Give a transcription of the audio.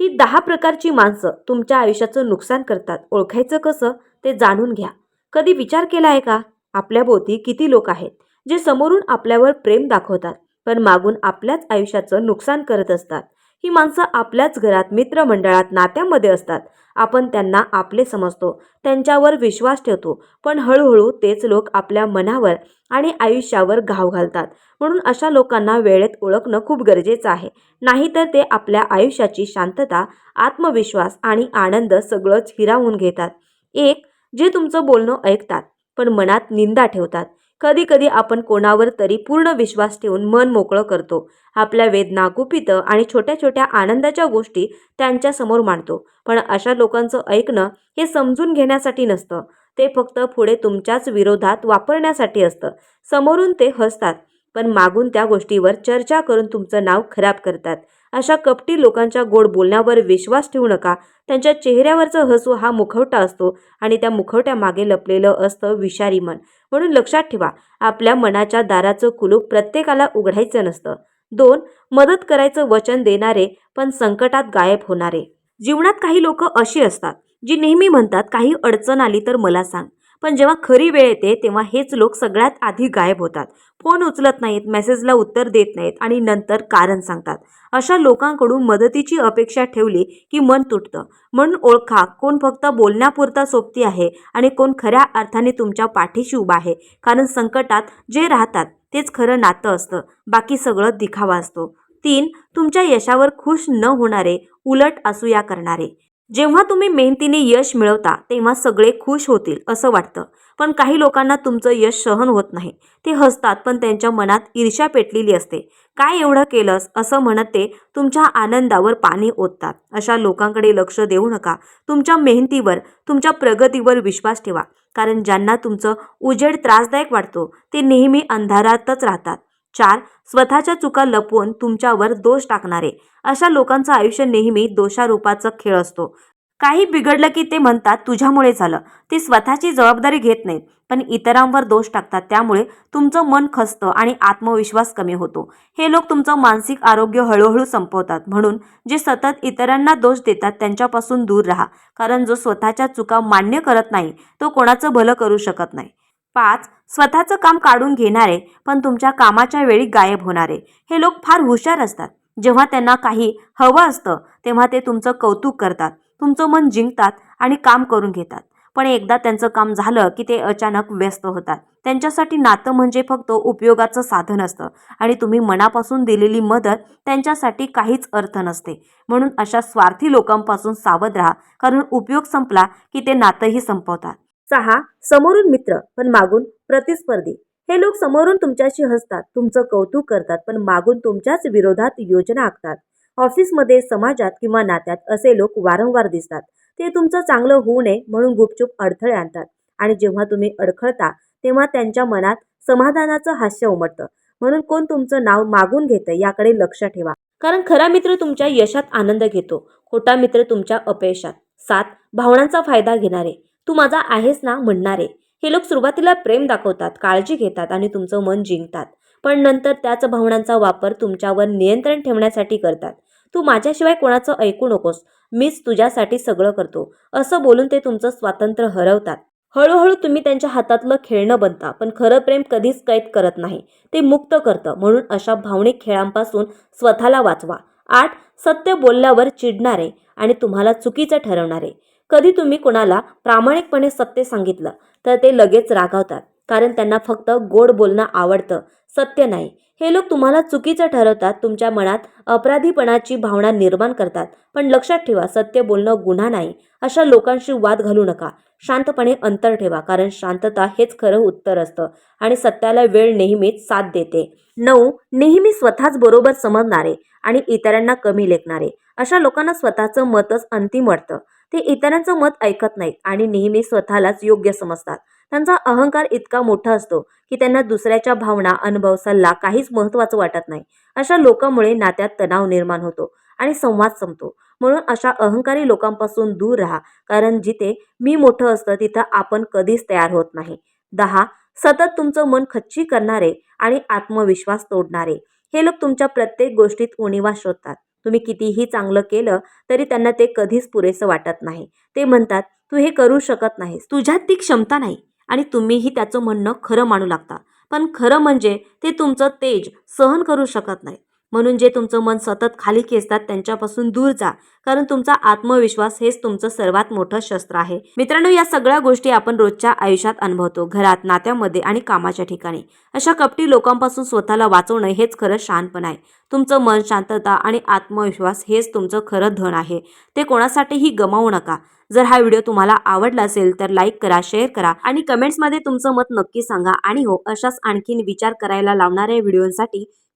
ही दहा प्रकारची माणसं तुमच्या आयुष्याचं नुकसान करतात. ओळखायचं कसं ते जाणून घ्या. कधी विचार केला आहे का? आपल्याभोवती किती लोक आहेत जे समोरून आपल्यावर प्रेम दाखवतात पण मागून आपल्याच आयुष्याचं नुकसान करत असतात. ही माणसं आपल्याच घरात मित्रमंडळात नात्यामध्ये असतात. आपण त्यांना आपले समजतो त्यांच्यावर विश्वास ठेवतो पण हळूहळू तेच लोक आपल्या मनावर आणि आयुष्यावर घाव घालतात. म्हणून अशा लोकांना वेळेत ओळखणं खूप गरजेचं आहे. नाहीतर ते आपल्या आयुष्याची शांतता आत्मविश्वास आणि आनंद सगळंच हिरावून घेतात. एक जे तुमचं बोलणं ऐकतात पण मनात निंदा ठेवतात. कधी कधी आपण कोणावर तरी पूर्ण विश्वास ठेवून मन मोकळं करतो. आपल्या वेदना गुपितं आणि छोट्या छोट्या आनंदाच्या गोष्टी त्यांच्यासमोर मांडतो. पण अशा लोकांचं ऐकणं हे समजून घेण्यासाठी नसतं. ते फक्त पुढे तुमच्याच विरोधात वापरण्यासाठी असतं. समोरून ते हसतात पण मागून त्या गोष्टीवर चर्चा करून तुमचं नाव खराब करतात. अशा कपटी लोकांच्या गोड बोलण्यावर विश्वास ठेवू नका. त्यांच्या चेहऱ्यावरचं हसू हा मुखवटा असतो आणि त्या मुखवट्यामागे लपलेलं असतं विषारी मन. म्हणून लक्षात ठेवा आपल्या मनाच्या दाराचं कुलूप प्रत्येकाला उघडायचं नसतं. दोन मदत करायचं वचन देणारे पण संकटात गायब होणारे. जीवनात काही लोक अशी असतात जी नेहमी म्हणतात काही अडचण आली तर मला सांग. पण जेव्हा खरी वेळ येते तेव्हा हेच लोक सगळ्यात आधी गायब होतात. फोन उचलत नाहीत मेसेजला उत्तर देत नाहीत आणि नंतर कारण सांगतात. अशा लोकांकडून मदतीची अपेक्षा ठेवली की मन तुटतं. म्हणून ओळखा कोण फक्त बोलण्यापुरता सोबती आहे आणि कोण खऱ्या अर्थाने तुमच्या पाठीशी उभा आहे. कारण संकटात जे राहतात तेच खरं नातं असतं. बाकी सगळं दिखावा असतो. तीन तुमच्या यशावर खुश न होणारे उलट असूया करणारे. जेव्हा तुम्ही मेहनतीने यश मिळवता तेव्हा सगळे खुश होतील असं वाटतं. पण काही लोकांना तुमचं यश सहन होत नाही. ते हसतात पण त्यांच्या मनात ईर्ष्या पेटलेली असते. काय एवढं केलंस? असं म्हणत ते तुमच्या आनंदावर पाणी ओततात. अशा लोकांकडे लक्ष देऊ नका. तुमच्या मेहनतीवर तुमच्या प्रगतीवर विश्वास ठेवा. कारण ज्यांना तुमचं उजेड त्रासदायक वाटतो ते नेहमी अंधारातच राहतात. चार स्वतःच्या चुका लपवून तुमच्यावर दोष टाकणारे. अशा लोकांचं आयुष्य नेहमी दोषारोपाचा खेळ असतो. काही बिघडलं की ते म्हणतात तुझ्यामुळे झालं. ते स्वतःची जबाबदारी घेत नाहीत पण इतरांवर दोष टाकतात. त्यामुळे तुमचं मन खसतं आणि आत्मविश्वास कमी होतो. हे लोक तुमचं मानसिक आरोग्य हळूहळू संपवतात. म्हणून जे सतत इतरांना दोष देतात त्यांच्यापासून दूर राहा. कारण जो स्वतःच्या चुका मान्य करत नाही तो कोणाचं भलं करू शकत नाही. पाच स्वतःचं काम काढून घेणारे पण तुमच्या कामाच्या वेळी गायब होणारे. हे लोक फार हुशार असतात. जेव्हा त्यांना काही हवं असतं तेव्हा ते तुमचं कौतुक करतात. तुमचं मन जिंकतात आणि काम करून घेतात. पण एकदा त्यांचं काम झालं की ते अचानक व्यस्त होतात. त्यांच्यासाठी नातं म्हणजे फक्त उपयोगाचं साधन असतं आणि तुम्ही मनापासून दिलेली मदत त्यांच्यासाठी काहीच अर्थ नसते. म्हणून अशा स्वार्थी लोकांपासून सावध राहा. कारण उपयोग संपला की ते नातंही संपवतात. सहा समोरून मित्र पण मागून प्रतिस्पर्धी. हे लोक समोरून तुमच्याशी हसतात तुमचं कौतुक करतात पण मागून तुमच्याच विरोधात योजना आखतात. ऑफिसमध्ये समाजात किंवा नात्यात असे लोक वारंवार दिसतात. ते तुमचं चांगलं होऊ नये म्हणून गुपचूप अडथळे आणतात. आणि जेव्हा तुम्ही अडखळता तेव्हा त्यांच्या मनात समाधानाचं हास्य उमटतं. म्हणून कोण तुमचं नाव मागून घेतं याकडे लक्ष ठेवा. कारण खरा मित्र तुमच्या यशात आनंद घेतो. खोटा मित्र तुमच्या अपयशात. सात भावनांचा फायदा घेणारे. तू माझा आहेस ना म्हणणारे. हे लोक सुरुवातीला प्रेम दाखवतात काळजी घेतात आणि तुमचं मन जिंकतात. पण नंतर त्याच भावनांचा वापर तुमच्यावर नियंत्रण ठेवण्यासाठी करतात. तू माझ्याशिवाय कोणाचं ऐकू नकोस. मीच तुझ्यासाठी सगळं करतो. असं बोलून ते तुमचं स्वातंत्र्य हरवतात. हळूहळू तुम्ही त्यांच्या हातातलं खेळणं बनता पण खरं प्रेम कधीच कैद करत नाही. ते मुक्त करतं म्हणून अशा भावनिक खेळांपासून स्वतःला वाचवा. आठ सत्य बोलल्यावर चिडणारे आणि तुम्हाला चुकीचं ठरवणारे. कधी तुम्ही कोणाला प्रामाणिकपणे सत्य सांगितलं तर ते लगेच रागावतात कारण त्यांना फक्त गोड बोलणं आवडतं सत्य नाही. हे लोक तुम्हाला चुकीचं ठरवतात तुमच्या मनात अपराधीपणाची भावना निर्माण करतात. पण लक्षात ठेवा सत्य बोलणं गुन्हा नाही. अशा लोकांशी वाद घालू नका. शांतपणे अंतर ठेवा कारण शांतता हेच खरं उत्तर असतं आणि सत्याला वेळ नेहमीच साथ देते. नऊ नेहमी स्वतःच बरोबर समजणारे आणि इतरांना कमी लेखणारे. अशा लोकांना स्वतःचं मतच अंतिम वाटतं. ते इतरांचं मत ऐकत नाहीत आणि नेहमी स्वतःलाच योग्य समजतात. त्यांचा अहंकार इतका मोठा असतो की त्यांना दुसऱ्याच्या भावना अनुभव सल्ला काहीच महत्त्वाचं वाटत नाही. अशा लोकांमुळे नात्यात तणाव निर्माण होतो आणि संवाद संपतो. म्हणून अशा अहंकारी लोकांपासून दूर राहा कारण जिथे मी मोठं असतं तिथं आपण कधीच तयार होत नाही. दहा सतत तुमचं मन खच्ची करणारे आणि आत्मविश्वास तोडणारे. हे लोक तुमच्या प्रत्येक गोष्टीत उणीवा शोधतात. तुम्ही कितीही चांगलं केलं तरी त्यांना ते कधीच पुरेसं वाटत नाही. ते म्हणतात तू हे करू शकत नाहीस. तुझ्यात ती क्षमता नाही आणि तुम्हीही त्याचं म्हणणं खरं मानू लागता. पण खरं म्हणजे ते तुमचं तेज सहन करू शकत नाही म्हणून जे तुमचं मन सतत खाली खेचतात त्यांच्यापासून दूर जा. कारण तुमचा आत्मविश्वास हेच तुमचं सर्वात मोठं शस्त्र आहे. मित्रांनो या सगळ्या गोष्टी आपण रोजच्या आयुष्यात अनुभवतो. घरात नात्यामध्ये आणि कामाच्या ठिकाणी. अशा कपटी लोकांपासून स्वतःला वाचवणं हेच खरं शानपण आहे. तुमचं मन शांतता आणि आत्मविश्वास हेच तुमचं खरं धन आहे. ते कोणासाठीही गमावू नका. जर हा व्हिडिओ तुम्हाला आवडला असेल तर लाईक करा शेअर करा आणि कमेंट्समध्ये तुमचं मत नक्की सांगा. आणि हो अशाच आणखीन विचार करायला लावणाऱ्या व्हिडिओसाठी